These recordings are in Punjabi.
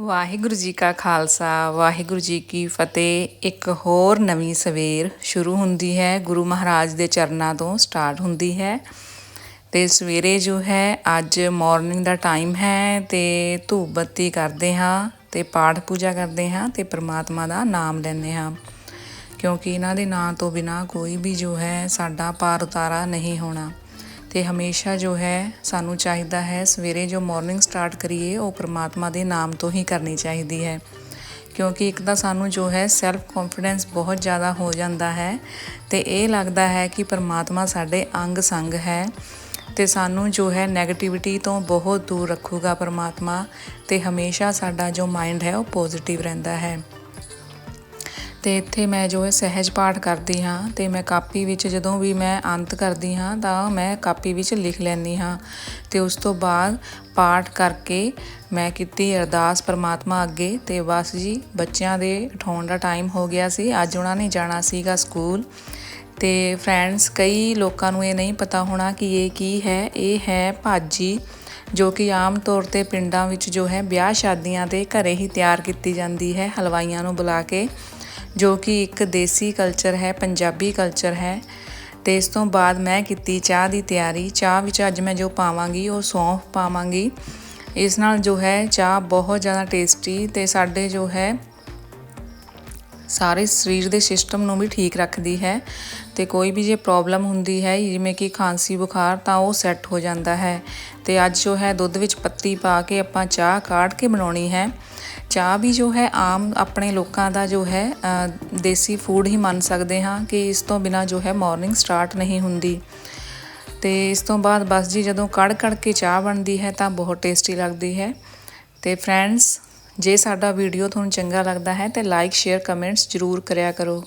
ਵਾਹਿਗੁਰੂ ਜੀ ਕਾ ਖਾਲਸਾ, ਵਾਹਿਗੁਰੂ ਜੀ ਕੀ ਫਤਿਹ। ਇੱਕ ਹੋਰ ਨਵੀਂ ਸਵੇਰ ਸ਼ੁਰੂ ਹੁੰਦੀ ਹੈ। ਗੁਰੂ ਮਹਾਰਾਜ ਦੇ ਚਰਨਾਂ ਤੋਂ ਸਟਾਰਟ ਹੁੰਦੀ ਹੈ। ਤੇ ਸਵੇਰੇ ਜੋ ਹੈ, ਅੱਜ ਮਾਰਨਿੰਗ ਦਾ ਟਾਈਮ ਹੈ ਤੇ ਧੂਪ ਬੱਤੀ ਕਰਦੇ ਹਾਂ ਤੇ ਪਾਠ ਪੂਜਾ ਕਰਦੇ ਹਾਂ ਤੇ ਪ੍ਰਮਾਤਮਾ ਦਾ ਨਾਮ ਲੈਂਦੇ ਹਾਂ। ਕਿਉਂਕਿ ਇਹਨਾਂ ਦੇ ਨਾਂ ਤੋਂ ਬਿਨਾ ਕੋਈ ਵੀ ਜੋ ਹੈ, ਸਾਡਾ ਪਾਰ ਉਤਾਰਾ ਨਹੀਂ ਹੋਣਾ। ਤੇ ਹਮੇਸ਼ਾ ਜੋ ਹੈ ਸਾਨੂੰ ਚਾਹੀਦਾ ਹੈ, ਸਵੇਰੇ ਜੋ ਮਾਰਨਿੰਗ ਸਟਾਰਟ ਕਰੀਏ, ਉਹ ਪ੍ਰਮਾਤਮਾ ਦੇ ਨਾਮ ਤੋਂ ਹੀ ਕਰਨੀ ਚਾਹੀਦੀ ਹੈ। ਕਿਉਂਕਿ ਇੱਕ ਤਾਂ ਸਾਨੂੰ ਜੋ ਹੈ ਸੈਲਫ ਕੌਨਫੀਡੈਂਸ ਬਹੁਤ ਜ਼ਿਆਦਾ ਹੋ ਜਾਂਦਾ ਹੈ ਤੇ ਇਹ ਲੱਗਦਾ ਹੈ ਕਿ ਪਰਮਾਤਮਾ ਸਾਡੇ ਅੰਗ ਸੰਗ ਹੈ ਤੇ ਸਾਨੂੰ ਜੋ ਹੈ 네ਗੇਟਿਵਿਟੀ ਤੋਂ ਬਹੁਤ ਦੂਰ ਰੱਖੂਗਾ ਪਰਮਾਤਮਾ ਤੇ ਹਮੇਸ਼ਾ ਸਾਡਾ ਜੋ ਮਾਈਂਡ ਹੈ ਉਹ ਪੋਜ਼ਿਟਿਵ ਰਹਿੰਦਾ ਹੈ। ਤੇ ਇੱਥੇ ਮੈਂ ਜੋ ਹੈ ਸਹਿਜ ਪਾਠ ਕਰਦੀ ਹਾਂ ਤੇ ਮੈਂ ਕਾਪੀ ਵਿੱਚ ਜਦੋਂ ਵੀ ਮੈਂ ਅੰਤ ਕਰਦੀ ਹਾਂ ਤਾਂ ਮੈਂ ਕਾਪੀ ਵਿੱਚ ਲਿਖ ਲੈਂਦੀ ਹਾਂ ਤੇ ਉਸ ਤੋਂ ਬਾਅਦ ਪਾਠ ਕਰਕੇ ਮੈਂ ਕੀਤੀ ਅਰਦਾਸ ਪਰਮਾਤਮਾ ਅੱਗੇ ਤੇ ਬਸ ਜੀ, ਬੱਚਿਆਂ ਦੇ ਉਠਾਉਣ ਦਾ ਟਾਈਮ ਹੋ ਗਿਆ ਸੀ, ਅੱਜ ਉਹਨਾਂ ਨੇ ਜਾਣਾ ਸੀਗਾ ਸਕੂਲ ਤੇ ਫਰੈਂਡਸ ਕਈ ਲੋਕਾਂ ਨੂੰ ਇਹ ਨਹੀਂ ਪਤਾ ਹੋਣਾ ਕਿ ਇਹ ਕੀ ਹੈ, ਇਹ ਹੈ ਭਾਜੀ ਜੋ ਕਿ ਆਮ ਤੌਰ ਤੇ ਪਿੰਡਾਂ ਵਿੱਚ ਜੋ ਹੈ ਵਿਆਹ ਸ਼ਾਦੀਆਂ ਤੇ ਘਰੇ ਹੀ ਤਿਆਰ ਕੀਤੀ ਜਾਂਦੀ ਹੈ, ਹਲਵਾਈਆਂ ਨੂੰ ਬੁਲਾ ਕੇ ਜੋ ਕਿ ਇੱਕ ਦੇਸੀ ਕਲਚਰ ਹੈ, ਪੰਜਾਬੀ ਕਲਚਰ ਹੈ। ਤੇ ਇਸ ਤੋਂ ਬਾਅਦ ਮੈਂ ਕੀਤੀ ਚਾਹ ਦੀ ਤਿਆਰੀ। ਚਾਹ ਵਿੱਚ ਅੱਜ ਮੈਂ ਜੋ ਪਾਵਾਂਗੀ, ਉਹ ਸੌਂਫ ਪਾਵਾਂਗੀ। ਇਸ ਨਾਲ ਜੋ ਹੈ, ਚਾਹ ਬਹੁਤ ਜ਼ਿਆਦਾ ਟੇਸਟੀ ਤੇ ਸਾਡੇ ਜੋ ਹੈ, ਸਾਰੇ ਸਰੀਰ ਦੇ ਸਿਸਟਮ ਨੂੰ ਵੀ ਠੀਕ ਰੱਖਦੀ ਹੈ। ਤੇ ਕੋਈ ਵੀ ਜੇ ਪ੍ਰੋਬਲਮ ਹੁੰਦੀ ਹੈ, ਜਿਵੇਂ ਕਿ ਖਾਂਸੀ, ਬੁਖਾਰ, ਤਾਂ ਉਹ ਸੈੱਟ ਹੋ ਜਾਂਦਾ ਹੈ। ਤੇ ਅੱਜ ਜੋ ਹੈ, ਦੁੱਧ ਵਿੱਚ ਪੱਤੀ ਪਾ ਕੇ ਆਪਾਂ ਚਾਹ ਕਾੜ ਕੇ ਬਣਾਉਣੀ ਹੈ। ਚਾਹ ਵੀ ਜੋ ਹੈ ਆਮ ਆਪਣੇ ਲੋਕਾਂ ਦਾ ਜੋ ਹੈ ਦੇਸੀ ਫੂਡ ਹੀ ਮੰਨ ਸਕਦੇ ਹਾਂ ਕਿ ਇਸ ਤੋਂ ਬਿਨਾ ਜੋ ਹੈ ਮਾਰਨਿੰਗ ਸਟਾਰਟ ਨਹੀਂ ਹੁੰਦੀ। ਤੇ ਇਸ ਤੋਂ ਬਾਅਦ ਬਸ ਜੀ ਜਦੋਂ ਕੜ ਕੜ ਕੇ ਚਾਹ ਬਣਦੀ ਹੈ ਤਾਂ ਬਹੁਤ ਟੇਸਟੀ ਲੱਗਦੀ ਹੈ। ਤੇ ਫਰੈਂਡਸ ਜੇ ਸਾਡਾ ਵੀਡੀਓ ਤੁਹਾਨੂੰ ਚੰਗਾ ਲੱਗਦਾ ਹੈ ਤੇ ਲਾਈਕ ਸ਼ੇਅਰ ਕਮੈਂਟਸ ਜ਼ਰੂਰ ਕਰਿਆ ਕਰੋ।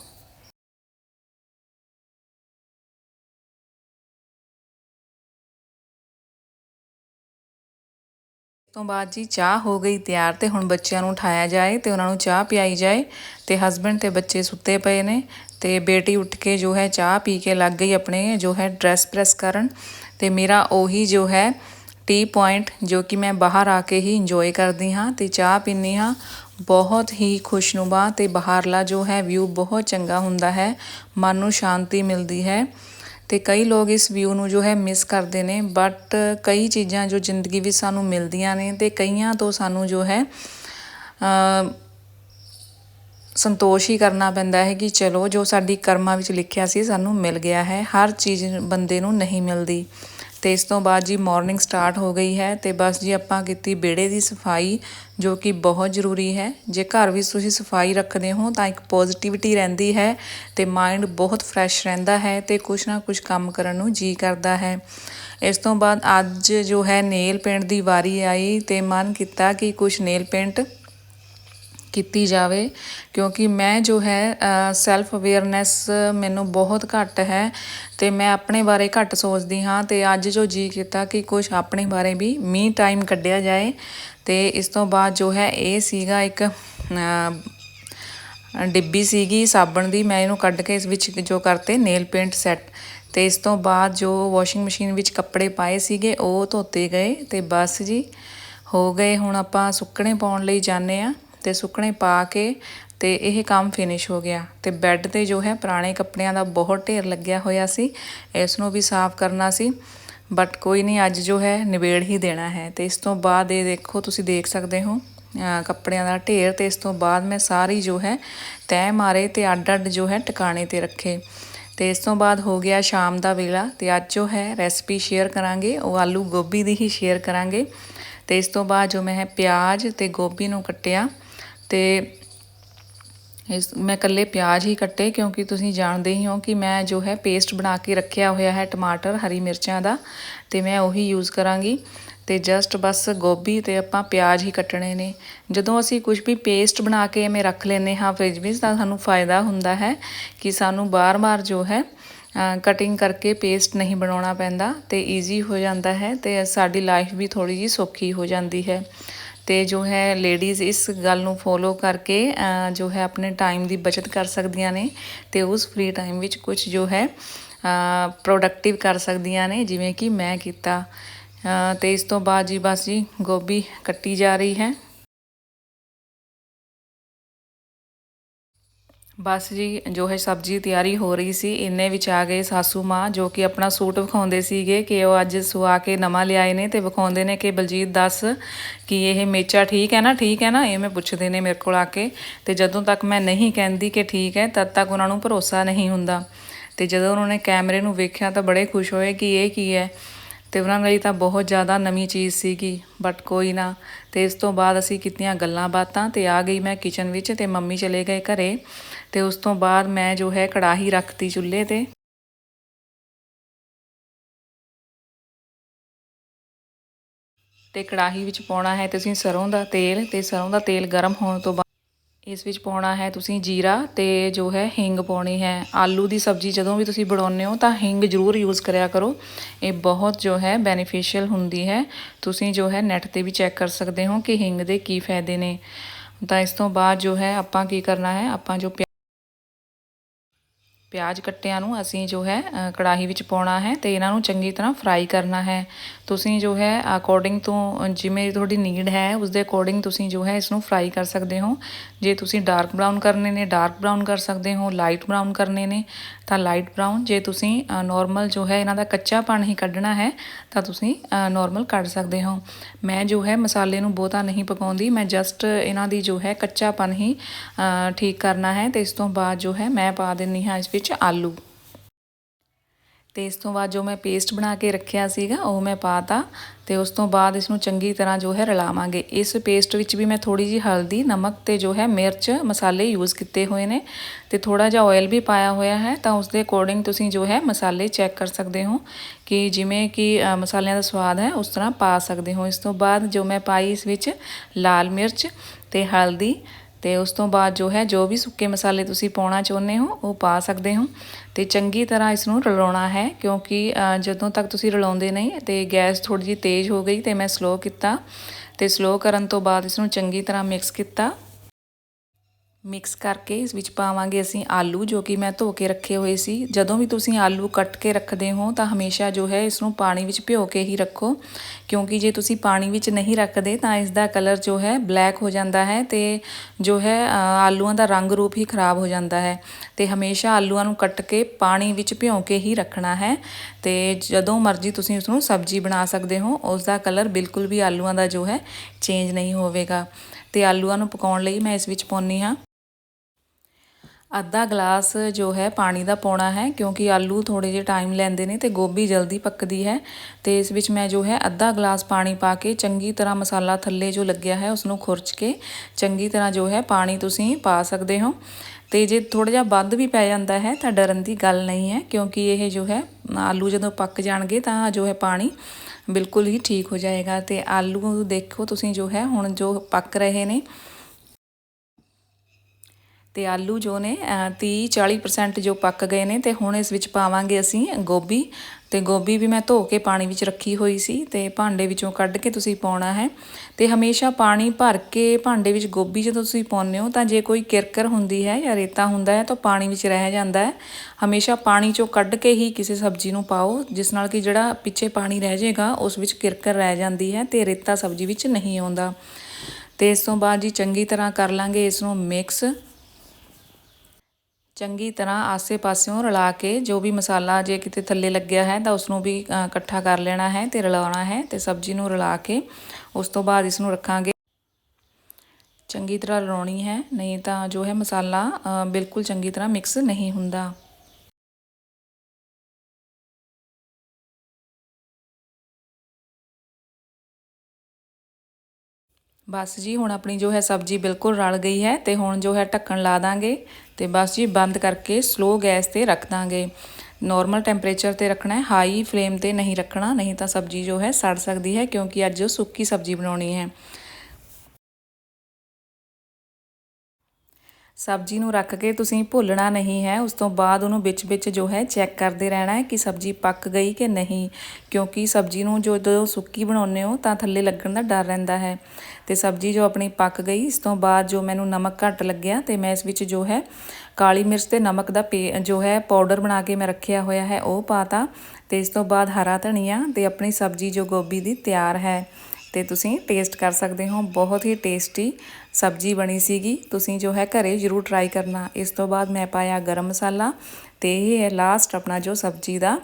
ਤੋਂ ਬਾਅਦ ਜੀ ਚਾਹ ਹੋ ਗਈ ਤਿਆਰ ਤੇ ਹੁਣ ਬੱਚਿਆਂ ਨੂੰ ਉਠਾਇਆ ਜਾਏ ਤੇ ਉਹਨਾਂ ਨੂੰ ਚਾਹ ਪਿਆਈ ਜਾਏ ਤੇ ਹਸਬੰਡ ਤੇ ਬੱਚੇ ਸੁੱਤੇ ਪਏ ਨੇ ਤੇ ਬੇਟੀ ਉੱਠ ਕੇ ਜੋ ਹੈ ਚਾਹ ਪੀ ਕੇ ਲੱਗ ਗਈ ਆਪਣੇ ਜੋ ਹੈ ਡਰੈਸ ਪ੍ਰੈਸ ਕਰਨ ਤੇ ਮੇਰਾ ਉਹੀ ਜੋ ਹੈ ਟੀ ਪੁਆਇੰਟ ਜੋ ਕਿ ਮੈਂ ਬਾਹਰ ਆ ਕੇ ਹੀ ਇੰਜੋਏ ਕਰਦੀ ਹਾਂ ਤੇ ਚਾਹ ਪੀਨੀ ਹਾਂ। ਬਹੁਤ ਹੀ ਖੁਸ਼ਨੁਮਾ ਤੇ ਬਾਹਰਲਾ ਜੋ ਹੈ ਵਿਊ ਬਹੁਤ ਚੰਗਾ ਹੁੰਦਾ ਹੈ। ਮਨ ਨੂੰ ਸ਼ਾਂਤੀ ਮਿਲਦੀ ਹੈ। ਤੇ ਕਈ ਲੋਕ ਇਸ ਵਿਊ ਨੂੰ ਜੋ ਹੈ ਮਿਸ ਕਰਦੇ ਨੇ ਬਟ ਕਈ ਚੀਜ਼ਾਂ ਜੋ ਜ਼ਿੰਦਗੀ ਵਿੱਚ ਸਾਨੂੰ ਮਿਲਦੀਆਂ ਨੇ ਤੇ ਕਈਆਂ ਤੋਂ ਸਾਨੂੰ ਜੋ ਹੈ ਸੰਤੋਸ਼ ਹੀ ਕਰਨਾ ਪੈਂਦਾ ਹੈ ਕਿ ਚਲੋ ਜੋ ਸਾਡੀ ਕਰਮਾਂ ਵਿੱਚ ਲਿਖਿਆ ਸੀ ਸਾਨੂੰ ਮਿਲ ਗਿਆ ਹੈ, ਹਰ ਚੀਜ਼ ਬੰਦੇ ਨੂੰ ਨਹੀਂ ਮਿਲਦੀ। ਤੇ ਇਸ ਤੋਂ ਬਾਅਦ ਜੀ ਮਾਰਨਿੰਗ ਸਟਾਰਟ ਹੋ ਗਈ ਹੈ ਤੇ ਬਸ ਜੀ ਆਪਾਂ ਕੀਤੀ ਬੇੜੇ ਦੀ ਸਫ਼ਾਈ, ਜੋ ਕਿ ਬਹੁਤ ਜ਼ਰੂਰੀ ਹੈ। ਜੇ ਘਰ ਵਿੱਚ ਤੁਸੀਂ ਸਫ਼ਾਈ ਰੱਖਦੇ ਹੋ ਤਾਂ ਇੱਕ ਪੋਜ਼ਿਟਿਵਿਟੀ ਰਹਿੰਦੀ ਹੈ ਤੇ ਮਾਈਂਡ ਬਹੁਤ ਫਰੈਸ਼ ਰਹਿੰਦਾ ਹੈ ਤੇ ਕੁਝ ਨਾ ਕੁਝ ਕੰਮ ਕਰਨ ਨੂੰ ਜੀ ਕਰਦਾ ਹੈ। ਇਸ ਤੋਂ ਬਾਅਦ ਅੱਜ ਜੋ ਹੈ ਨੇਲ ਪੇਂਟ ਦੀ ਵਾਰੀ ਆਈ ਤੇ ਮਨ ਕੀਤਾ ਕਿ ਕੁਝ ਨੇਲ ਪੇਂਟ ਕੀਤੀ ਜਾਵੇ, ਕਿਉਂਕਿ ਮੈਂ ਜੋ ਹੈ ਸੈਲਫ ਅਵੇਅਰਨੈਸ ਮੈਨੂੰ ਬਹੁਤ ਘੱਟ ਹੈ ਤੇ ਮੈਂ ਆਪਣੇ ਬਾਰੇ ਘੱਟ ਸੋਚਦੀ ਹਾਂ ਤੇ ਅੱਜ ਜੋ ਜੀ ਕੀਤਾ ਕਿ ਕੁਝ ਆਪਣੇ ਬਾਰੇ ਵੀ ਮੀ ਟਾਈਮ ਕੱਢਿਆ ਜਾਏ ਤੇ ਇਸ ਤੋਂ ਬਾਅਦ ਜੋ ਹੈ, ਇਹ ਸੀਗਾ ਇੱਕ ਡਿੱਬੀ ਸੀਗੀ ਸਾਬਣ ਦੀ, ਮੈਂ ਇਹਨੂੰ ਕੱਢ ਕੇ ਇਸ ਵਿੱਚ ਜੋ ਕਰਤੇ ਨੇਲ ਪੇਂਟ ਸੈੱਟ ਤੇ ਇਸ ਤੋਂ ਬਾਅਦ ਜੋ ਵਾਸ਼ਿੰਗ ਮਸ਼ੀਨ ਵਿੱਚ ਕੱਪੜੇ ਪਾਏ ਸੀਗੇ, ਉਹ ਧੋਤੇ ਗਏ ਤੇ ਬਸ ਜੀ, ਹੋ ਗਏ, ਹੁਣ ਆਪਾਂ ਸੁੱਕਣੇ ਪਾਉਣ ਲਈ ਜਾਂਦੇ ਆ ਤੇ ਸੁੱਕਣੇ ਪਾ ਕੇ ਤੇ ਇਹ ਕੰਮ ਫਿਨਿਸ਼ ਹੋ ਗਿਆ। ਤੇ ਬੈੱਡ ਤੇ ਜੋ ਹੈ ਪੁਰਾਣੇ ਕੱਪੜਿਆਂ ਦਾ ਬਹੁਤ ਢੇਰ ਲੱਗਿਆ ਹੋਇਆ ਸੀ। ਇਸ ਨੂੰ ਵੀ ਸਾਫ਼ ਕਰਨਾ ਸੀ। ਬਟ ਕੋਈ ਨਹੀਂ, ਅੱਜ ਜੋ ਹੈ ਨਿਬੇੜ ਹੀ ਦੇਣਾ ਹੈ। ਤੇ ਇਸ ਤੋਂ ਬਾਅਦ ਇਹ ਦੇਖੋ, ਤੁਸੀਂ ਦੇਖ ਸਕਦੇ ਹੋ ਕੱਪੜਿਆਂ ਦਾ ਢੇਰ। ਤੇ ਇਸ ਤੋਂ ਬਾਅਦ ਮੈਂ ਸਾਰੀ ਜੋ ਹੈ ਤੈ ਮਾਰੇ ਤੇ ਅੱਡ ਅੱਡ ਜੋ ਹੈ ਟਿਕਾਣੇ ਤੇ ਰੱਖੇ। ਤੇ ਇਸ ਤੋਂ ਬਾਅਦ ਹੋ ਗਿਆ ਸ਼ਾਮ ਦਾ ਵੇਲਾ। ਤੇ ਅੱਜ ਜੋ ਹੈ ਰੈਸਪੀ ਸ਼ੇਅਰ ਕਰਾਂਗੇ। ਉਹ ਆਲੂ ਗੋਭੀ ਦੀ ਹੀ ਸ਼ੇਅਰ ਕਰਾਂਗੇ। ਤੇ ਇਸ ਤੋਂ ਬਾਅਦ ਜੋ ਮੈਂ ਹੈ ਪਿਆਜ਼ ਤੇ ਗੋਭੀ ਨੂੰ ਕੱਟਿਆ। ਤੇ ਇਸ ਮੈਂ ਕੱਲੇ ਪਿਆਜ਼ ਹੀ ਕੱਟੇ ਕਿਉਂਕਿ ਤੁਸੀਂ ਜਾਣਦੇ ਹੀ ਹੋ ਕਿ ਮੈਂ ਜੋ ਹੈ ਪੇਸਟ ਬਣਾ ਕੇ ਰੱਖਿਆ ਹੋਇਆ ਹੈ ਟਮਾਟਰ, ਹਰੀ ਮਿਰਚਾਂ ਦਾ ਤੇ ਮੈਂ ਉਹੀ ਯੂਜ਼ ਕਰਾਂਗੀ ਤੇ ਜਸਟ ਬਸ ਗੋਭੀ ਤੇ ਆਪਾਂ ਪਿਆਜ਼ ਹੀ ਕੱਟਣੇ ਨੇ। ਜਦੋਂ ਅਸੀਂ ਕੁਝ ਵੀ ਪੇਸਟ ਬਣਾ ਕੇ ਐਵੇਂ ਰੱਖ ਲੈਨੇ ਹਾਂ ਫ੍ਰਿਜ ਵਿੱਚ ਤਾਂ ਸਾਨੂੰ ਫਾਇਦਾ ਹੁੰਦਾ ਹੈ ਕਿ ਸਾਨੂੰ ਬਾਰ-ਬਾਰ ਜੋ ਹੈ ਕਟਿੰਗ ਕਰਕੇ ਪੇਸਟ ਨਹੀਂ ਬਣਾਉਣਾ ਪੈਂਦਾ ਤੇ ਈਜ਼ੀ ਹੋ ਜਾਂਦਾ ਹੈ ਤੇ ਸਾਡੀ ਲਾਈਫ ਵੀ ਥੋੜੀ ਜੀ ਸੌਖੀ ਹੋ ਜਾਂਦੀ ਹੈ। ਤੇ ਜੋ ਹੈ ਲੇਡੀਜ਼ ਇਸ ਗੱਲ ਨੂੰ ਫੋਲੋ ਕਰਕੇ ਜੋ ਹੈ ਆਪਣੇ ਟਾਈਮ ਦੀ ਬਚਤ ਕਰ ਸਕਦੀਆਂ ਨੇ ਤੇ ਉਸ ਫ੍ਰੀ ਟਾਈਮ ਵਿੱਚ ਕੁਝ ਜੋ ਹੈ ਪ੍ਰੋਡਕਟਿਵ ਕਰ ਸਕਦੀਆਂ ਨੇ, ਜਿਵੇਂ ਕਿ ਮੈਂ ਕੀਤਾ। ਤੇ ਇਸ ਤੋਂ ਬਾਅਦ ਜੀ ਬਸ ਜੀ ਗੋਭੀ ਕੱਟੀ ਜਾ ਰਹੀ ਹੈ। ਬਸ ਜੀ, ਜੋ ਹੈ ਸਬਜ਼ੀ ਤਿਆਰੀ ਹੋ ਰਹੀ ਸੀ, ਇੰਨੇ ਵਿੱਚ ਆ ਗਏ ਸਾਸੂ ਮਾਂ, ਜੋ ਕਿ ਆਪਣਾ ਸੂਟ ਵਿਖਾਉਂਦੇ ਸੀਗੇ ਕਿ ਉਹ ਅੱਜ ਸੁਆ ਕੇ ਨਵਾਂ ਲਿਆਏ ਨੇ ਤੇ ਵਿਖਾਉਂਦੇ ਨੇ ਕਿ ਬਲਜੀਤ ਦੱਸ ਕਿ ਇਹ ਮੇਚਾ ਠੀਕ ਹੈ ਨਾ, ਠੀਕ ਹੈ ਨਾ? ਇਹ ਮੈਂ ਪੁੱਛਦੇ ਨੇ ਮੇਰੇ ਕੋਲ ਆ ਕੇ ਤੇ ਜਦੋਂ ਤੱਕ ਮੈਂ ਨਹੀਂ ਕਹਿੰਦੀ ਕਿ ਠੀਕ ਹੈ, ਤਦ ਤੱਕ ਉਹਨਾਂ ਨੂੰ ਭਰੋਸਾ ਨਹੀਂ ਹੁੰਦਾ। ਤੇ ਜਦੋਂ ਉਹਨਾਂ ਨੇ ਕੈਮਰੇ ਨੂੰ ਵੇਖਿਆ ਤਾਂ ਬੜੇ ਖੁਸ਼ ਹੋਏ ਕਿ ਇਹ ਕੀ ਹੈ? ਤੇ ਉਹਨਾਂ ਲਈ ਤਾਂ ਬਹੁਤ ਜ਼ਿਆਦਾ ਨਵੀਂ ਚੀਜ਼ ਸੀਗੀ ਬਟ ਕੋਈ ਨਾ। ਤੇ ਇਸ ਤੋਂ ਬਾਅਦ ਅਸੀਂ ਕੀਤੀਆਂ ਗੱਲਾਂ ਬਾਤਾਂ ਤੇ ਆ ਗਈ ਮੈਂ ਕਿਚਨ ਵਿੱਚ ਤੇ ਮੰਮੀ ਚਲੇ ਗਏ ਘਰੇ। ਤੇ ਉਸ ਤੋਂ ਬਾਅਦ ਮੈਂ ਜੋ ਹੈ ਕੜਾਹੀ ਰੱਖਤੀ ਚੁੱਲ੍ਹੇ ਤੇ। ਤੇ ਕੜਾਹੀ ਵਿੱਚ ਪਾਉਣਾ ਹੈ ਤੁਸੀਂ ਸਰੋਂ ਦਾ ਤੇਲ, ਤੇ ਸਰੋਂ ਦਾ ਤੇਲ ਗਰਮ ਹੋਣ ਤੋਂ ਬਾਅਦ ਇਸ ਵਿੱਚ ਪਾਉਣਾ ਹੈ ਤੁਸੀਂ ਜੀਰਾ ਤੇ ਜੋ ਹੈ ਹਿੰਗ ਪਾਉਣੀ ਹੈ। ਆਲੂ ਦੀ ਸਬਜ਼ੀ ਜਦੋਂ ਵੀ ਤੁਸੀਂ ਬਣਾਉਂਦੇ ਹੋ ਤਾਂ ਹਿੰਗ ਜ਼ਰੂਰ ਯੂਜ਼ ਕਰਿਆ ਕਰੋ। ਇਹ ਬਹੁਤ ਜੋ ਹੈ ਬੈਨੀਫੀਸ਼ੀਅਲ ਹੁੰਦੀ ਹੈ। ਤੁਸੀਂ ਜੋ ਹੈ ਨੈਟ ਤੇ ਵੀ ਚੈੱਕ ਕਰ ਸਕਦੇ ਹੋ ਕਿ ਹਿੰਗ ਦੇ ਕੀ ਫਾਇਦੇ ਨੇ। ਤਾਂ ਇਸ ਤੋਂ ਬਾਅਦ ਜੋ ਹੈ ਆਪਾਂ ਕੀ ਕਰਨਾ ਹੈ, ਆਪਾਂ ਜੋ ਪਿਆਜ਼ ਕੱਟਿਆਂ ਨੂੰ ਅਸੀਂ ਜੋ ਹੈ ਕੜਾਹੀ ਵਿੱਚ ਪਾਉਣਾ ਹੈ ਤੇ ਇਹਨਾਂ ਨੂੰ ਚੰਗੀ ਤਰ੍ਹਾਂ ਫਰਾਈ ਕਰਨਾ ਹੈ। ਤੁਸੀਂ ਜੋ ਹੈ ਅਕੋਰਡਿੰਗ ਤੋਂ ਜਿਵੇਂ ਤੁਹਾਡੀ ਨੀਡ ਹੈ ਉਸ ਦੇ ਅਕੋਰਡਿੰਗ ਤੁਸੀਂ ਜੋ ਹੈ ਇਸ ਨੂੰ ਫਰਾਈ ਕਰ ਸਕਦੇ ਹੋ। ਜੇ ਤੁਸੀਂ ਡਾਰਕ ਬਰਾਊਨ ਕਰਨੇ ਨੇ ਡਾਰਕ ਬਰਾਊਨ ਕਰ ਸਕਦੇ ਹੋ ਲਾਈਟ ਬਰਾਊਨ ਕਰਨੇ ਨੇ, ਤਾਂ ਲਾਈਟ ਬਰਾਊਨ ਜੇ ਤੁਸੀਂ ਨਾਰਮਲ ਜੋ ਹੈ, ਇਹਨਾਂ ਦਾ ਕੱਚਾਪਣ ਹੀ ਕੱਢਣਾ ਹੈ, ਤਾਂ ਤੁਸੀਂ ਨਾਰਮਲ ਕੱਢ ਸਕਦੇ ਹੋ। ਮੈਂ ਜੋ ਹੈ, ਮਸਾਲੇ ਨੂੰ ਬਹੁਤਾ ਨਹੀਂ ਪਕਾਉਂਦੀ। ਮੈਂ ਜਸਟ ਇਹਨਾਂ ਦੀ ਜੋ ਹੈ ਕੱਚਾਪਨ ਹੀ ਠੀਕ ਕਰਨਾ ਹੈ, ਤੇ ਇਸ ਤੋਂ ਬਾਅਦ ਜੋ ਹੈ, ਮੈਂ ਪਾ ਦਿੰਨੀ ਹਾਂ ਇਸ ਵਿੱਚ ਆਲੂ। ਤੇ ਇਸ ਤੋਂ ਬਾਅਦ ਜੋ ਮੈਂ ਪੇਸਟ ਬਣਾ ਕੇ ਰੱਖਿਆ ਸੀਗਾ, ਉਹ ਮੈਂ ਪਾਤਾ ਤੇ ਉਸ ਤੋਂ ਬਾਅਦ ਇਸ ਨੂੰ ਚੰਗੀ ਤਰ੍ਹਾਂ ਜੋ ਹੈ ਰਲਾਵਾਂਗੇ। ਇਸ ਪੇਸਟ ਵਿੱਚ ਵੀ ਮੈਂ ਥੋੜੀ ਜੀ ਹਲਦੀ, ਨਮਕ ਤੇ ਜੋ ਹੈ ਮਿਰਚ, ਮਸਾਲੇ ਯੂਜ਼ ਕੀਤੇ ਹੋਏ ਨੇ ਤੇ ਥੋੜਾ ਜਿਹਾ ਆਇਲ ਵੀ ਪਾਇਆ ਹੋਇਆ ਹੈ ਤਾਂ ਉਸ ਦੇ ਅਕੋਰਡਿੰਗ ਤੁਸੀਂ ਜੋ ਹੈ ਮਸਾਲੇ ਚੈੱਕ ਕਰ ਸਕਦੇ ਹੋ ਕਿ ਜਿਵੇਂ ਕਿ ਮਸਾਲਿਆਂ ਦਾ ਸਵਾਦ ਹੈ, ਉਸ ਤਰ੍ਹਾਂ ਪਾ ਸਕਦੇ ਹੋ। ਇਸ ਤੋਂ ਬਾਅਦ ਜੋ ਮੈਂ ਪਾਈ ਇਸ ਵਿੱਚ ਲਾਲ ਮਿਰਚ ਤੇ ਹਲਦੀ ਤੇ ਉਸ ਤੋਂ ਬਾਅਦ ਜੋ ਹੈ, ਜੋ ਵੀ ਸੁੱਕੇ ਮਸਾਲੇ ਤੁਸੀਂ ਪਾਉਣਾ ਚਾਹੁੰਦੇ ਹੋ, ਉਹ ਪਾ ਸਕਦੇ ਹੋ। ਤੇ ਚੰਗੀ ਤਰ੍ਹਾਂ ਇਸ ਨੂੰ ਰਲਾਉਣਾ ਹੈ, ਕਿਉਂਕਿ ਜਦੋਂ ਤੱਕ ਤੁਸੀਂ ਰਲਾਉਂਦੇ ਨਹੀਂ ਤੇ ਗੈਸ ਥੋੜੀ ਜਿਹੀ ਤੇਜ਼ ਹੋ ਗਈ ਤੇ ਮੈਂ ਸਲੋ ਕੀਤਾ। ਤੇ ਸਲੋ ਕਰਨ ਤੋਂ ਬਾਅਦ ਇਸ ਨੂੰ ਚੰਗੀ ਤਰ੍ਹਾਂ ਮਿਕਸ ਕੀਤਾ। ਮਿਕਸ ਕਰਕੇ ਇਸ ਵਿੱਚ ਪਾਵਾਂਗੇ ਅਸੀਂ ਆਲੂ, ਜੋ ਕਿ ਮੈਂ ਧੋ ਕੇ ਰੱਖੇ ਹੋਏ ਸੀ। ਜਦੋਂ ਵੀ ਤੁਸੀਂ ਆਲੂ ਕੱਟ ਕੇ ਰੱਖਦੇ ਹੋ, ਤਾਂ ਹਮੇਸ਼ਾ ਜੋ ਹੈ ਇਸ ਨੂੰ ਪਾਣੀ ਵਿੱਚ ਭਿਓ ਕੇ ਹੀ ਰੱਖੋ। ਕਿਉਂਕਿ ਜੇ ਤੁਸੀਂ ਪਾਣੀ ਵਿੱਚ ਨਹੀਂ ਰੱਖਦੇ, ਤਾਂ ਇਸ ਦਾ ਕਲਰ ਜੋ ਹੈ ਬਲੈਕ ਹੋ ਜਾਂਦਾ ਹੈ ਤੇ ਜੋ ਹੈ ਆਲੂਆਂ ਦਾ ਰੰਗ ਰੂਪ ਹੀ ਖਰਾਬ ਹੋ ਜਾਂਦਾ ਹੈ। ਤੇ ਹਮੇਸ਼ਾ ਆਲੂਆਂ ਨੂੰ ਕੱਟ ਕੇ ਪਾਣੀ ਵਿੱਚ ਭਿਓ ਕੇ ਹੀ ਰੱਖਣਾ ਹੈ। ਤੇ ਜਦੋਂ ਮਰਜ਼ੀ ਤੁਸੀਂ ਉਸ ਨੂੰ ਸਬਜ਼ੀ ਬਣਾ ਸਕਦੇ ਹੋ, ਉਸ ਦਾ ਕਲਰ ਬਿਲਕੁਲ ਵੀ ਆਲੂਆਂ ਦਾ ਜੋ ਹੈ ਚੇਂਜ ਨਹੀਂ ਹੋਵੇਗਾ। ਤੇ ਆਲੂਆਂ ਨੂੰ ਪਕਾਉਣ ਲਈ ਮੈਂ ਇਸ ਵਿੱਚ ਪਾਉਣੀ ਹਾਂ। ਅੱਧਾ ਗਲਾਸ ਜੋ ਹੈ ਪਾਣੀ ਦਾ ਪਾਉਣਾ ਹੈ, ਕਿਉਂਕਿ ਆਲੂ ਥੋੜੇ ਜਿਹਾ ਟਾਈਮ ਲੈਂਦੇ ਨੇ ਤੇ ਗੋਭੀ ਜਲਦੀ ਪੱਕਦੀ ਹੈ। ਤੇ ਇਸ ਵਿੱਚ ਮੈਂ ਜੋ ਹੈ ਅੱਧਾ ਗਲਾਸ ਪਾਣੀ ਪਾ ਕੇ ਚੰਗੀ ਤਰ੍ਹਾਂ ਮਸਾਲਾ ਥੱਲੇ ਜੋ ਲੱਗਿਆ ਹੈ ਉਸ ਨੂੰ ਖੁਰਚ ਕੇ ਚੰਗੀ ਤਰ੍ਹਾਂ ਜੋ ਹੈ ਪਾਣੀ ਤੁਸੀਂ ਪਾ ਸਕਦੇ ਹੋ। ਤੇ ਜੇ ਥੋੜਾ ਜਿਹਾ ਵੱਧ ਵੀ ਪੈ ਜਾਂਦਾ ਹੈ, ਤਾਂ ਡਰਨ ਦੀ ਗੱਲ ਨਹੀਂ ਹੈ, ਕਿਉਂਕਿ ਇਹ ਜੋ ਹੈ ਆਲੂ ਜਦੋਂ ਪੱਕ ਜਾਣਗੇ, ਤਾਂ ਜੋ ਹੈ ਪਾਣੀ ਬਿਲਕੁਲ ਹੀ ਠੀਕ ਹੋ ਜਾਏਗਾ। ਤੇ ਆਲੂ ਦੇਖੋ ਤੁਸੀਂ ਜੋ ਹੈ ਹੁਣ ਜੋ ਪੱਕ ਰਹੇ ਨੇ ਤੇ ਆਲੂ ਜੋ ਨੇ 30 40% ਜੋ ਪੱਕ ਗਏ ਨੇ, ਤੇ ਹੁਣ ਇਸ ਵਿੱਚ ਪਾਵਾਂਗੇ ਅਸੀਂ ਗੋਭੀ। ਤੇ ਗੋਭੀ ਵੀ ਮੈਂ ਧੋ ਕੇ ਪਾਣੀ ਵਿੱਚ ਰੱਖੀ ਹੋਈ ਸੀ ਤੇ ਭਾਂਡੇ ਵਿੱਚੋਂ ਕੱਢ ਕੇ ਤੁਸੀਂ ਪਾਉਣਾ ਹੈ। ਤੇ ਹਮੇਸ਼ਾ ਪਾਣੀ ਭਰ ਕੇ ਭਾਂਡੇ ਵਿੱਚ ਗੋਭੀ ਜਦੋਂ ਤੁਸੀਂ ਪਾਉਂਦੇ ਹੋ, ਤਾਂ ਜੇ ਕੋਈ ਕਿਰਕਰ ਹੁੰਦੀ ਹੈ ਜਾਂ ਰੇਤਾ ਹੁੰਦਾ ਹੈ ਤਾਂ ਪਾਣੀ ਵਿੱਚ ਰਹਿ ਜਾਂਦਾ ਹੈ। ਹਮੇਸ਼ਾ ਪਾਣੀ ਚੋਂ ਕੱਢ ਕੇ ਹੀ ਕਿਸੇ ਸਬਜ਼ੀ ਨੂੰ ਪਾਓ, ਜਿਸ ਨਾਲ ਕਿ ਜਿਹੜਾ ਪਿੱਛੇ ਪਾਣੀ ਰਹਿ ਜਾਏਗਾ, ਉਸ ਵਿੱਚ ਕਿਰਕਰ ਰਹਿ ਜਾਂਦੀ ਹੈ ਤੇ ਰੇਤਾ ਸਬਜ਼ੀ ਵਿੱਚ ਨਹੀਂ ਆਉਂਦਾ। ਤੇ ਇਸ ਤੋਂ ਬਾਅਦ ਜੀ ਚੰਗੀ ਤਰ੍ਹਾਂ ਕਰ ਲਾਂਗੇ ਇਸ ਨੂੰ ਮਿਕਸ ਚੰਗੀ ਤਰ੍ਹਾਂ ਆਸੇ-ਪਾਸਿਓਂ ਰਲਾ ਕੇ ਜੋ ਵੀ ਮਸਾਲਾ ਜੇ ਕਿਤੇ ਥੱਲੇ ਲੱਗਿਆ ਹੈ ਤਾਂ ਉਸ ਨੂੰ ਵੀ ਇਕੱਠਾ ਕਰ ਲੈਣਾ ਹੈ ਤੇ ਰਲਾਉਣਾ ਹੈ ਤੇ ਸਬਜ਼ੀ ਨੂੰ ਰਲਾ ਕੇ ਉਸ ਤੋਂ ਬਾਅਦ ਇਸ ਨੂੰ ਰੱਖਾਂਗੇ। ਚੰਗੀ ਤਰ੍ਹਾਂ ਰਲਾਉਣੀ ਹੈ, ਨਹੀਂ ਤਾਂ ਜੋ ਹੈ ਮਸਾਲਾ ਬਿਲਕੁਲ ਚੰਗੀ ਤਰ੍ਹਾਂ ਮਿਕਸ ਨਹੀਂ ਹੁੰਦਾ। ਬਸ ਜੀ, ਹੁਣ ਆਪਣੀ ਜੋ ਹੈ ਸਬਜ਼ੀ ਬਿਲਕੁਲ ਰਲ ਗਈ ਹੈ ਤੇ ਹੁਣ ਜੋ ਹੈ ਢੱਕਣ ਲਾ ਦਾਂਗੇ ਤੇ ਬਸ ਜੀ, ਬੰਦ ਕਰਕੇ ਸਲੋ ਗੈਸ ਤੇ ਰੱਖ ਦਾਂਗੇ। ਨਾਰਮਲ ਟੈਂਪਰੇਚਰ ਤੇ ਰੱਖਣਾ ਹੈ ਹਾਈ ਫਲੇਮ ਤੇ ਨਹੀਂ ਰੱਖਣਾ, ਨਹੀਂ ਤਾਂ ਸਬਜ਼ੀ ਜੋ ਹੈ ਸੜ ਸਕਦੀ ਹੈ ਕਿਉਂਕਿ ਅੱਜ ਸੁੱਕੀ ਸਬਜ਼ੀ ਬਣਾਉਣੀ ਹੈ। ਸਬਜ਼ੀ ਨੂੰ ਰੱਖ ਕੇ ਤੁਸੀਂ ਭੁੱਲਣਾ ਨਹੀਂ ਹੈ, ਉਸ ਤੋਂ ਬਾਅਦ ਉਹਨੂੰ ਵਿੱਚ-ਵਿੱਚ ਜੋ ਹੈ ਚੈੱਕ ਕਰਦੇ ਰਹਿਣਾ ਹੈ ਕਿ ਸਬਜ਼ੀ ਪੱਕ ਗਈ ਕਿ ਨਹੀਂ, ਕਿਉਂਕਿ ਸਬਜ਼ੀ ਨੂੰ ਜਦੋਂ ਸੁੱਕੀ ਬਣਾਉਂਦੇ ਹੋ ਤਾਂ ਥੱਲੇ ਲੱਗਣ ਦਾ ਡਰ ਰਹਿੰਦਾ ਹੈ। ਤੇ ਸਬਜ਼ੀ ਜੋ ਆਪਣੀ ਪੱਕ ਗਈ, ਇਸ ਤੋਂ ਬਾਅਦ ਜੋ ਮੈਨੂੰ ਨਮਕ ਘੱਟ ਲੱਗਿਆ ਤੇ ਮੈਂ ਇਸ ਵਿੱਚ ਜੋ ਹੈ ਕਾਲੀ ਮਿਰਚ ਤੇ ਨਮਕ ਦਾ ਜੋ ਹੈ ਪਾਊਡਰ ਬਣਾ ਕੇ ਮੈਂ ਰੱਖਿਆ ਹੋਇਆ ਹੈ, ਉਹ ਪਾਤਾ ਤੇ ਇਸ ਤੋਂ ਬਾਅਦ ਹਰਾ ਧਨੀਆ ਤੇ ਆਪਣੀ ਸਬਜ਼ੀ ਜੋ ਗੋਭੀ ਦੀ ਤਿਆਰ ਹੈ। ਤੇ ਤੁਸੀਂ ਟੇਸਟ ਕਰ ਸਕਦੇ ਹੋ। ਬਹੁਤ ਹੀ ਟੇਸਟੀ ਸਬਜ਼ੀ ਬਣੀ ਸੀਗੀ। ਤੁਸੀਂ ਜੋ ਹੈ ਘਰੇ ਜ਼ਰੂਰ ਟਰਾਈ ਕਰਨਾ। ਇਸ ਤੋਂ ਬਾਅਦ ਮੈਂ ਪਾਇਆ ਗਰਮ ਮਸਾਲਾ ਤੇ ਇਹ ਹੈ ਲਾਸਟ ਆਪਣਾ ਜੋ ਸਬਜ਼ੀ ਦਾ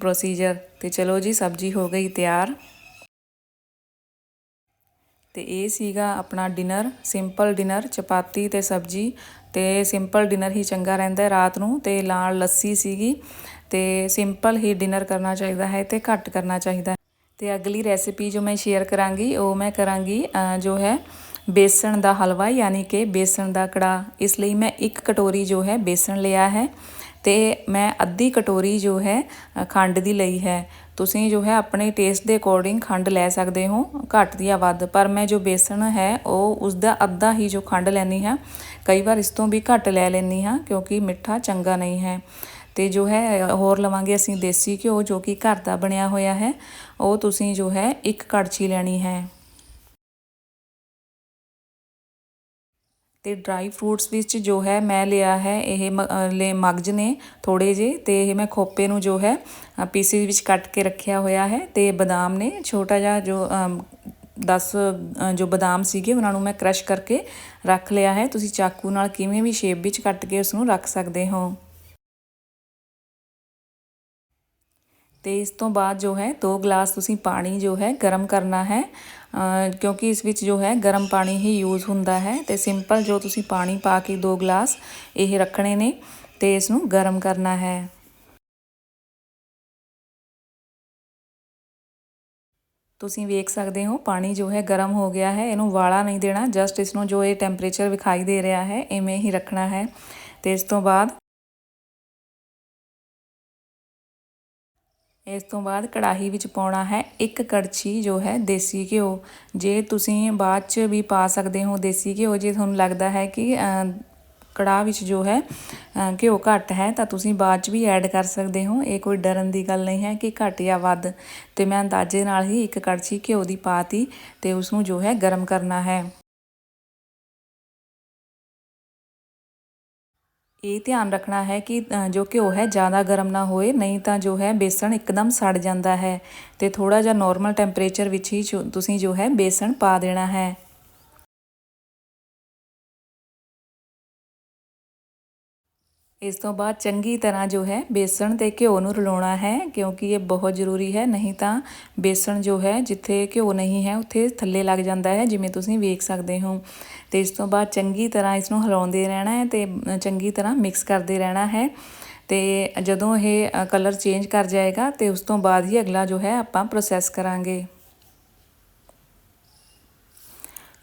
ਪ੍ਰੋਸੀਜਰ ਤੇ ਚਲੋ ਜੀ, ਸਬਜ਼ੀ ਹੋ ਗਈ ਤਿਆਰ। ਤੇ ਇਹ ਸੀਗਾ ਆਪਣਾ ਡਿਨਰ ਸਿੰਪਲ ਡਿਨਰ ਚਪਾਤੀ ਤੇ ਸਬਜ਼ੀ। ਤੇ ਸਿੰਪਲ ਡਿਨਰ ਹੀ ਚੰਗਾ ਰਹਿੰਦਾ ਰਾਤ ਨੂੰ। ਤੇ ਨਾਲ ਲੱਸੀ ਸੀਗੀ। ਤੇ ਸਿੰਪਲ ਹੀ ਡਿਨਰ ਕਰਨਾ ਚਾਹੀਦਾ ਹੈ ਤੇ ਘੱਟ ਕਰਨਾ ਚਾਹੀਦਾ ਤੇ ਅਗਲੀ ਰੈਸਿਪੀ ਜੋ ਮੈਂ ਸ਼ੇਅਰ ਕਰਾਂਗੀ, ਉਹ ਮੈਂ ਕਰਾਂਗੀ ਜੋ ਹੈ ਬੇਸਣ ਦਾ ਹਲਵਾ, ਯਾਨੀ ਕਿ ਬੇਸਣ ਦਾ ਕੜਾ ਇਸ ਲਈ ਮੈਂ ਇੱਕ ਕਟੋਰੀ ਜੋ ਹੈ ਬੇਸਣ ਲਿਆ ਹੈ ਤੇ ਮੈਂ ਅੱਧੀ ਕਟੋਰੀ ਜੋ ਹੈ ਖੰਡ ਦੀ ਲਈ ਹੈ। ਤੁਸੀਂ ਜੋ ਹੈ ਆਪਣੇ ਟੇਸਟ ਦੇ ਅਕੋਰਡਿੰਗ ਖੰਡ ਲੈ ਸਕਦੇ ਹੋ, ਘੱਟ ਜਾਂ ਵੱਧ, ਪਰ ਮੈਂ ਜੋ ਬੇਸਣ ਹੈ, ਉਹ ਉਸ ਦਾ ਅੱਧਾ ਹੀ ਜੋ ਖੰਡ ਲੈਣੀ ਹੈ, ਕਈ ਵਾਰ ਇਸ ਤੋਂ ਵੀ ਘੱਟ ਲੈ ਲੈਣੀ ਹਾਂ, ਕਿਉਂਕਿ ਮਿੱਠਾ ਚੰਗਾ ਨਹੀਂ ਹੈ। ਤੇ ਜੋ ਹੈ ਹੋਰ ਲਵਾਂਗੇ ਅਸੀਂ ਦੇਸੀ ਘਿਓ ਜੋ ਕਿ ਘਰ ਦਾ ਬਣਿਆ ਹੋਇਆ ਹੈ। ਉਹ ਤੁਸੀਂ ਜੋ ਹੈ ਇੱਕ ਕੜਛੀ ਲੈਣੀ ਹੈ। ਤੇ ਡਰਾਈ ਫਰੂਟਸ ਵਿੱਚ ਜੋ ਹੈ ਮੈਂ ਲਿਆ ਹੈ ਇਹ ਮ- ਅ, ਲੈ ਮਗਜ ਨੇ ਥੋੜੇ ਜੇ ਤੇ ਇਹ ਮੈਂ ਖੋਪੇ ਨੂੰ ਜੋ ਹੈ ਪੀਸਿਸ ਵਿੱਚ ਕੱਟ ਕੇ ਰੱਖਿਆ ਹੋਇਆ ਹੈ ਤੇ ਬਦਾਮ ਨੇ ਛੋਟਾ ਜਿਹਾ ਜੋ 10 ਜੋ ਬਦਾਮ ਸੀਗੇ ਉਹਨਾਂ ਨੂੰ ਮੈਂ ਕ੍ਰਸ਼ ਕਰਕੇ ਰੱਖ ਲਿਆ ਹੈ। ਤੁਸੀਂ ਚਾਕੂ ਨਾਲ ਕਿਵੇਂ ਵੀ ਸ਼ੇਪ ਵਿੱਚ ਕੱਟ ਕੇ ਉਸ ਨੂੰ ਰੱਖ ਸਕਦੇ ਹੋ। ਤੇ ਇਸ ਤੋਂ ਬਾਅਦ ਜੋ ਹੈ 2 ਗਲਾਸ ਤੁਸੀਂ ਪਾਣੀ ਜੋ ਹੈ ਗਰਮ ਕਰਨਾ ਹੈ। ਅ, ਕਿਉਂਕਿ ਇਸ ਵਿੱਚ ਜੋ ਹੈ ਗਰਮ ਪਾਣੀ ਹੀ ਯੂਜ਼ ਹੁੰਦਾ ਹੈ ਤੇ ਸਿੰਪਲ ਜੋ ਤੁਸੀਂ ਪਾਣੀ ਪਾ ਕੇ 2 ਗਲਾਸ ਇਹ ਰੱਖਣੇ ਨੇ ਤੇ ਇਸ ਨੂੰ ਗਰਮ ਕਰਨਾ ਹੈ। ਤੁਸੀਂ ਵੇਖ ਸਕਦੇ ਹੋ ਪਾਣੀ ਜੋ ਹੈ ਗਰਮ ਹੋ ਗਿਆ ਹੈ ਇਹਨੂੰ ਵਾਲਾ ਨਹੀਂ ਦੇਣਾ ਜਸਟ ਇਸ ਨੂੰ ਜੋ ਇਹ ਟੈਂਪਰੇਚਰ ਵਿਖਾਈ ਦੇ ਰਿਹਾ ਹੈ ਐਵੇਂ ਹੀ ਰੱਖਣਾ ਹੈ। ਤੇ ਇਸ ਤੋਂ ਬਾਅਦ ਇਸ ਤੋਂ ਬਾਅਦ ਕੜਾਹੀ ਵਿੱਚ ਪਾਉਣਾ ਹੈ ਇੱਕ ਕੜਛੀ, ਜੋ ਹੈ ਦੇਸੀ ਘਿਓ। ਜੇ ਤੁਸੀਂ ਬਾਅਦ ਚ ਵੀ ਪਾ ਸਕਦੇ ਹੋ ਦੇਸੀ ਘਿਓ, ਜੇ ਤੁਹਾਨੂੰ ਲੱਗਦਾ ਹੈ ਕਿ ਕੜਾਹ ਵਿੱਚ ਜੋ ਹੈ ਘਿਓ ਘੱਟ ਹੈ, ਤਾਂ ਤੁਸੀਂ ਬਾਅਦ ਚ ਵੀ ਐਡ ਕਰ ਸਕਦੇ ਹੋ। ਇਹ ਕੋਈ ਡਰਨ ਦੀ ਗੱਲ ਨਹੀਂ ਹੈ ਕਿ ਘੱਟ ਜਾਂ ਵੱਧ। ਤੇ ਮੈਂ ਅੰਦਾਜ਼ੇ ਨਾਲ ਹੀ ਇੱਕ ਕੜਛੀ ਘਿਓ ਦੀ ਪਾਤੀ ਤੇ ਉਸ ਨੂੰ ਜੋ ਹੈ ਗਰਮ ਕਰਨਾ ਹੈ। ਇਹ ਧਿਆਨ ਰੱਖਣਾ ਹੈ ਕਿ ਜੋ ਘਿਓ ਹੈ ਜ਼ਿਆਦਾ ਗਰਮ ਨਾ ਹੋਏ, ਨਹੀਂ ਤਾਂ ਜੋ ਹੈ ਬੇਸਣ ਇੱਕਦਮ ਸੜ ਜਾਂਦਾ ਹੈ ਤੇ ਥੋੜਾ ਜਿਹਾ ਨਾਰਮਲ ਟੈਂਪਰੇਚਰ ਵਿੱਚ ਹੀ ਜੋ- ਤੁਸੀਂ ਜੋ ਹੈ ਬੇਸਣ ਪਾ ਦੇਣਾ ਹੈ। ਇਸ ਤੋਂ ਬਾਅਦ ਚੰਗੀ ਤਰ੍ਹਾਂ ਜੋ ਹੈ ਬੇਸਣ ਤੇ ਘਿਓ ਨੂੰ ਰਲਾਉਣਾ ਹੈ ਕਿਉਂਕਿ ਇਹ ਬਹੁਤ ਜ਼ਰੂਰੀ ਹੈ ਨਹੀਂ ਤਾਂ ਬੇਸਣ ਜੋ ਹੈ ਜਿੱਥੇ ਘਿਓ ਨਹੀਂ ਹੈ ਉੱਥੇ ਥੱਲੇ ਲੱਗ ਜਾਂਦਾ ਹੈ ਜਿਵੇਂ ਤੁਸੀਂ ਵੇਖ ਸਕਦੇ ਹੋ ਤੇ ਇਸ ਤੋਂ ਬਾਅਦ ਚੰਗੀ ਤਰ੍ਹਾਂ ਇਸ ਨੂੰ ਹਿਲਾਉਂਦੇ ਰਹਿਣਾ ਹੈ ਤੇ ਅ, ਚੰਗੀ ਤਰ੍ਹਾਂ ਮਿਕਸ ਕਰਦੇ ਰਹਿਣਾ ਹੈ ਤੇ ਜਦੋਂ ਇਹ ਕਲਰ ਚੇਂਜ ਕਰ ਜਾਏਗਾ ਤੇ ਉਸ ਤੋਂ ਬਾਅਦ ਹੀ ਅਗਲਾ ਜੋ ਹੈ ਆਪਾਂ ਪ੍ਰੋਸੈਸ ਕਰਾਂਗੇ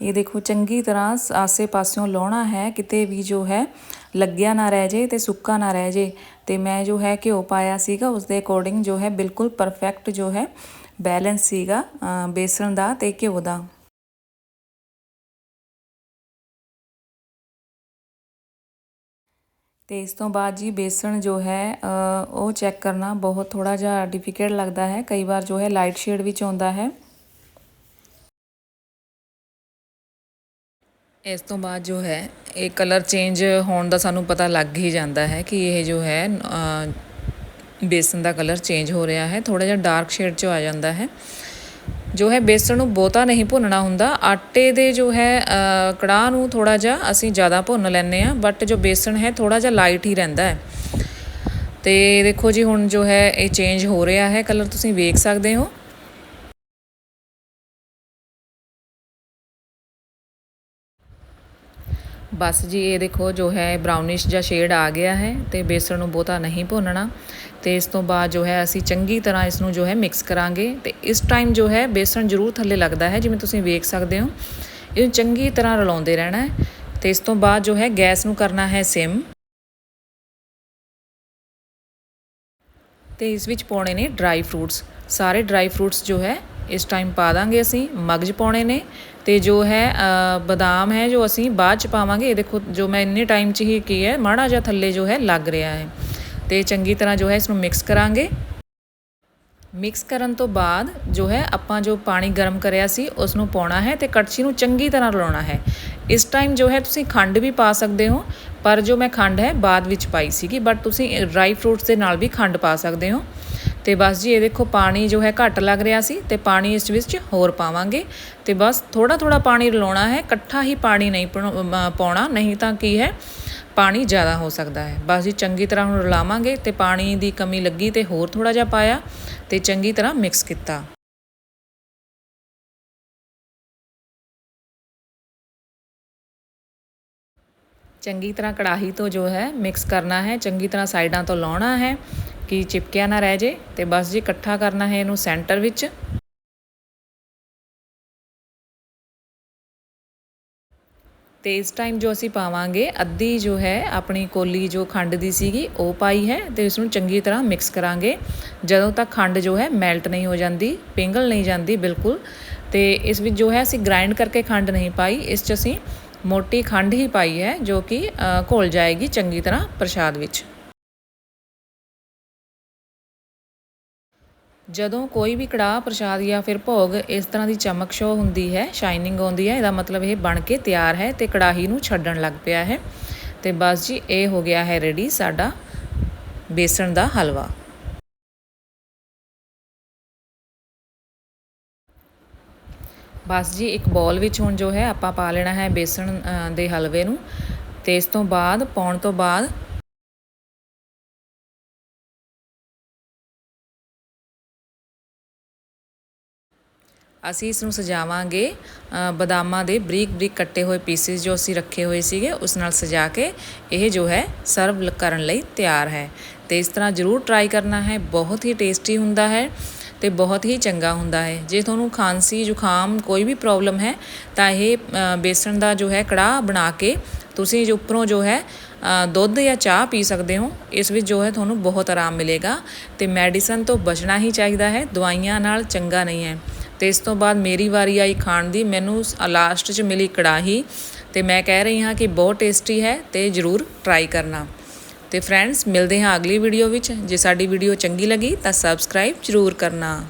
ਇਹ ਦੇਖੋ ਚੰਗੀ ਤਰ੍ਹਾਂ ਸ- ਆਸੇ ਪਾਸਿਓਂ ਲਾਉਣਾ ਹੈ ਕਿਤੇ ਵੀ ਜੋ ਹੈ ਲੱਗਿਆ ਨਾ ਰਹਿ ਜੇ ਤੇ ਸੁੱਕਾ ਨਾ ਰਹਿ ਜੇ। ਤੇ ਮੈਂ ਜੋ ਹੈ ਘਿਓ ਪਾਇਆ ਸੀਗਾ ਉਸ ਦੇ ਅਕੋਰਡਿੰਗ ਜੋ ਹੈ ਬਿਲਕੁਲ ਪਰਫੈਕਟ ਜੋ ਹੈ ਬੈਲੈਂਸ ਸੀਗਾ ਬੇਸਣ ਦਾ ਤੇ ਘਿਓ ਦਾ। ਤੇ ਇਸ ਤੋਂ ਬਾਅਦ ਜੀ ਬੇਸਣ ਜੋ ਹੈ ਉਹ ਚੈੱਕ ਕਰਨਾ ਬਹੁਤ ਥੋੜਾ ਜਿਹਾ ਡਿਫਿਕਲਟ ਲੱਗਦਾ ਹੈ। ਕਈ ਵਾਰ ਜੋ ਹੈ ਲਾਈਟ ਸ਼ੇਡ ਵਿੱਚ ਆਉਂਦਾ ਹੈ। ਇਸ ਤੋਂ ਬਾਅਦ ਜੋ ਹੈ ਇਹ ਕਲਰ ਚੇਂਜ ਹੋਣ ਦਾ ਸਾਨੂੰ ਪਤਾ ਲੱਗ ਹੀ ਜਾਂਦਾ ਹੈ ਕਿ ਇਹ ਜੋ ਹੈ ਅ, ਬੇਸਣ ਦਾ ਕਲਰ ਚੇਂਜ ਹੋ ਰਿਹਾ ਹੈ। ਥੋੜਾ ਜਿਹਾ ਡਾਰਕ ਸ਼ੇਡ 'ਚ ਆ ਜਾਂਦਾ ਹੈ। ਜੋ ਹੈ ਬੇਸਣ ਨੂੰ ਬਹੁਤਾ ਨਹੀਂ ਭੁੰਨਣਾ ਹੁੰਦਾ। ਆਟੇ ਦੇ ਜੋ ਹੈ ਕੜਾਹ ਨੂੰ ਥੋੜਾ ਜਿਹਾ ਅਸੀਂ ਜ਼ਿਆਦਾ ਭੁੰਨ ਲੈਂਦੇ ਆ ਬਟ ਜੋ ਬੇਸਣ ਹੈ ਥੋੜਾ ਜਿਹਾ ਲਾਈਟ ਹੀ ਰਹਿੰਦਾ ਹੈ। ਤੇ ਦੇਖੋ ਜੀ ਹੁਣ ਜੋ ਹੈ ਇਹ ਚੇਂਜ ਹੋ ਰਿਹਾ ਹੈ। ਕਲਰ ਤੁਸੀਂ ਵੇਖ ਸਕਦੇ ਹੋ। ਬਸ ਜੀ, ਇਹ ਦੇਖੋ ਜੋ ਹੈ ਬਰਾਊਨਿਸ਼ ਜਿਹਾ ਸ਼ੇਡ ਆ ਗਿਆ ਹੈ ਤੇ ਬੇਸਣ ਨੂੰ ਬਹੁਤਾ ਨਹੀਂ ਭੁੰਨਣਾ। ਤੇ ਇਸ ਤੋਂ ਬਾਅਦ ਜੋ ਹੈ, ਅਸੀਂ ਚੰਗੀ ਤਰ੍ਹਾਂ ਇਸ ਨੂੰ ਜੋ ਹੈ ਮਿਕਸ ਕਰਾਂਗੇ। ਤੇ ਇਸ ਟਾਈਮ ਜੋ ਹੈ, ਬੇਸਣ ਜ਼ਰੂਰ ਥੱਲੇ ਲੱਗਦਾ ਹੈ, ਜਿਵੇਂ ਤੁਸੀਂ ਵੇਖ ਸਕਦੇ ਹੋ। ਇਹਨੂੰ ਚੰਗੀ ਤਰ੍ਹਾਂ ਰਲਾਉਂਦੇ ਰਹਿਣਾ ਹੈ। ਤੇ ਇਸ ਤੋਂ ਬਾਅਦ ਜੋ ਹੈ, ਗੈਸ ਨੂੰ ਕਰਨਾ ਹੈ ਸਿਮ। ਤੇ ਇਸ ਵਿੱਚ ਪਾਉਣੇ ਨੇ ਡਰਾਈ ਫਰੂਟਸ ਸਾਰੇ ਡਰਾਈ ਫਰੂਟਸ ਜੋ ਹੈ ਇਸ ਟਾਈਮ ਪਾ ਦਾਂਗੇ ਅਸੀਂ, ਮਗਜ ਪਾਉਣੇ ਨੇ ਤੇ ਜੋ ਹੈ ਬਦਾਮ ਹੈ ਜੋ ਅਸੀਂ ਬਾਅਦ ਚ ਪਾਵਾਂਗੇ, ਇਹ ਦੇਖੋ ਜੋ ਮੈਂ ਇੰਨੇ ਟਾਈਮ ਚ ਹੀ ਕੀ ਹੈ, ਮਾੜਾ ਜਿਹਾ ਥੱਲੇ ਜੋ ਹੈ ਲੱਗ ਰਿਹਾ ਹੈ। ਤੇ ਚੰਗੀ ਤਰ੍ਹਾਂ ਜੋ ਹੈ ਇਸ ਨੂੰ ਮਿਕਸ ਕਰਾਂਗੇ। ਮਿਕਸ ਕਰਨ ਤੋਂ ਬਾਅਦ ਜੋ ਹੈ, ਆਪਾਂ ਜੋ ਪਾਣੀ ਗਰਮ ਕਰਿਆ ਸੀ ਉਸ ਨੂੰ ਪਾਉਣਾ ਹੈ ਤੇ ਕੜਛੀ ਨੂੰ ਚੰਗੀ ਤਰ੍ਹਾਂ ਰਲਾਉਣਾ ਹੈ। ਇਸ ਟਾਈਮ ਜੋ ਹੈ, ਤੁਸੀਂ ਖੰਡ ਵੀ ਪਾ ਸਕਦੇ ਹੋ, ਪਰ ਜੋ ਮੈਂ ਖੰਡ ਹੈ, ਬਾਅਦ ਵਿੱਚ ਪਾਈ ਸੀਗੀ ਬਟ ਤੁਸੀਂ ਡਰਾਈ ਫਰੂਟਸ ਦੇ ਨਾਲ ਵੀ ਖੰਡ ਪਾ ਸਕਦੇ ਹੋ। ਤੇ ਬਸ ਜੀ, ਇਹ ਦੇਖੋ ਪਾਣੀ ਜੋ ਹੈ ਘੱਟ ਲੱਗ ਰਿਹਾ ਸੀ ਤੇ ਪਾਣੀ ਇਸ ਵਿੱਚ ਹੋਰ ਪਾਵਾਂਗੇ। ਤੇ ਬਸ ਥੋੜਾ ਥੋੜਾ ਪਾਣੀ ਰਲਾਉਣਾ ਹੈ, ਇਕੱਠਾ ਹੀ ਪਾਣੀ ਨਹੀਂ ਪਾਉਣਾ- ਨਹੀਂ ਤਾਂ ਕੀ ਹੈ, ਪਾਣੀ ਜ਼ਿਆਦਾ ਹੋ ਸਕਦਾ ਹੈ। ਬਸ ਜੀ, ਚੰਗੀ ਤਰ੍ਹਾਂ ਹੁਣ ਰਲਾਵਾਂਗੇ ਤੇ ਪਾਣੀ ਦੀ ਕਮੀ ਲੱਗੀ ਤੇ ਹੋਰ ਥੋੜਾ ਜਿਹਾ ਪਾਇਆ ਤੇ ਚੰਗੀ ਤਰ੍ਹਾਂ ਮਿਕਸ ਕੀਤਾ। ਚੰਗੀ ਤਰ੍ਹਾਂ ਕੜਾਹੀ ਤੋਂ ਜੋ ਹੈ ਮਿਕਸ ਕਰਨਾ ਹੈ, ਚੰਗੀ ਤਰ੍ਹਾਂ ਸਾਈਡਾਂ ਤੋਂ ਲਾਉਣਾ ਹੈ ਕਿ ਚਿਪਕਿਆ ਨਾ ਰਹਿ ਜੇ ਤੇ ਬਸ ਜੀ ਇਕੱਠਾ ਕਰਨਾ ਹੈ ਇਹਨੂੰ ਸੈਂਟਰ ਵਿੱਚ। ਤੇ ਇਸ ਟਾਈਮ ਜੋ ਅਸੀਂ ਪਾਵਾਂਗੇ, ਅੱਧੀ ਜੋ ਹੈ ਆਪਣੀ ਕੋਲੀ ਜੋ ਖੰਡ ਦੀ ਸੀਗੀ, ਉਹ ਪਾਈ ਹੈ ਤੇ ਇਸ ਨੂੰ ਚੰਗੀ ਤਰ੍ਹਾਂ ਮਿਕਸ ਕਰਾਂਗੇ। ਜਦੋਂ ਤੱਕ ਖੰਡ ਜੋ ਹੈ ਮੈਲਟ ਨਹੀਂ ਹੋ ਜਾਂਦੀ, ਪਿੰਗਲ ਨਹੀਂ ਜਾਂਦੀ ਬਿਲਕੁਲ, ਤੇ ਇਸ ਵਿੱਚ ਜੋ ਹੈ ਅਸੀਂ ਗ੍ਰਾਈਂਡ ਕਰਕੇ ਖੰਡ ਨਹੀਂ ਪਾਈ, ਇਸ 'ਚ ਅਸੀਂ ਮੋਟੀ ਖੰਡ ਹੀ ਪਾਈ ਹੈ ਜੋ ਕਿ ਘੋਲ ਜਾਏਗੀ ਚੰਗੀ ਤਰ੍ਹਾਂ ਪ੍ਰਸ਼ਾਦ ਵਿੱਚ। ਜਦੋਂ ਕੋਈ ਵੀ ਕੜਾਹ, ਪ੍ਰਸ਼ਾਦ ਜਾਂ ਫਿਰ ਭੋਗ ਇਸ ਤਰ੍ਹਾਂ ਦੀ ਚਮਕ ਸ਼ੋ ਹੁੰਦੀ ਹੈ ਸ਼ਾਈਨਿੰਗ ਆਉਂਦੀ ਹੈ, ਇਹਦਾ ਮਤਲਬ ਇਹ ਬਣ ਕੇ ਤਿਆਰ ਹੈ ਤੇ ਕੜਾਹੀ ਨੂੰ ਛੱਡਣ ਲੱਗ ਪਿਆ ਹੈ। ਤੇ ਬਸ ਜੀ, ਇਹ ਹੋ ਗਿਆ ਹੈ ਰੈਡੀ ਸਾਡਾ ਬੇਸਣ ਦਾ ਹਲਵਾ। ਬਸ ਜੀ, ਇੱਕ ਬੋਲ ਵਿੱਚ ਹੁਣ ਜੋ ਹੈ, ਆਪਾਂ ਪਾ ਲੈਣਾ ਹੈ ਬੇਸਣ ਦੇ ਹਲਵੇ ਨੂੰ। ਤੇ ਇਸ ਤੋਂ ਬਾਅਦ, ਪਾਉਣ ਤੋਂ ਬਾਅਦ ਅਸੀਂ ਇਸ ਨੂੰ ਸਜਾਵਾਂਗੇ ਬਦਾਮਾਂ ਦੇ ਬਰੀਕ ਬਰੀਕ ਕੱਟੇ ਹੋਏ ਪੀਸਿਸ ਜੋ ਅਸੀਂ ਰੱਖੇ ਹੋਏ ਸੀਗੇ, ਉਸ ਨਾਲ ਸਜਾ ਕੇ ਇਹ ਜੋ ਹੈ ਸਰਵ ਲ- ਕਰਨ ਲਈ ਤਿਆਰ ਹੈ। ਤੇ ਇਸ ਤਰ੍ਹਾਂ ਜ਼ਰੂਰ ਟਰਾਈ ਕਰਨਾ ਹੈ, ਬਹੁਤ ਹੀ ਟੇਸਟੀ ਹੁੰਦਾ ਹੈ ਤੇ ਬਹੁਤ ਹੀ ਚੰਗਾ ਹੁੰਦਾ ਹੈ। ਜੇ ਤੁਹਾਨੂੰ ਖਾਂਸੀ, ਜ਼ੁਕਾਮ ਕੋਈ ਵੀ ਪ੍ਰੋਬਲਮ ਹੈ, ਤਾਂ ਇਹ ਬੇਸਣ ਦਾ ਜੋ ਹੈ ਕੜਾਹ ਬਣਾ ਕੇ ਤੁਸੀਂ ਜੋ ਉੱਪਰੋਂ ਜੋ ਹੈ ਦੁੱਧ ਜਾਂ ਚਾਹ ਪੀ ਸਕਦੇ ਹੋ, ਇਸ ਵਿੱਚ ਜੋ ਹੈ ਤੁਹਾਨੂੰ ਬਹੁਤ ਆਰਾਮ ਮਿਲੇਗਾ। ਤੇ ਮੈਡੀਸਨ ਤੋਂ ਬਚਣਾ ਹੀ ਚਾਹੀਦਾ ਹੈ, ਦਵਾਈਆਂ ਨਾਲ ਚੰਗਾ ਨਹੀਂ ਹੈ। ਤੇ ਇਸ ਤੋਂ ਬਾਅਦ ਮੇਰੀ ਵਾਰੀ ਆਈ ਖਾਣ ਦੀ। ਮੈਨੂੰ ਲਾਸਟ 'ਚ ਮਿਲੀ ਕੜਾਹੀ ਤੇ ਮੈਂ ਕਹਿ ਰਹੀ ਹਾਂ ਕਿ ਬਹੁਤ ਟੇਸਟੀ ਹੈ ਤੇ ਜ਼ਰੂਰ ਟਰਾਈ ਕਰਨਾ। ਤੇ ਫਰੈਂਡਸ ਮਿਲਦੇ ਹਾਂ ਅਗਲੀ ਵੀਡੀਓ ਵਿੱਚ। ਜੇ ਸਾਡੀ ਵੀਡੀਓ ਚੰਗੀ ਲੱਗੀ ਤਾਂ ਸਬਸਕ੍ਰਾਈਬ ਜ਼ਰੂਰ ਕਰਨਾ।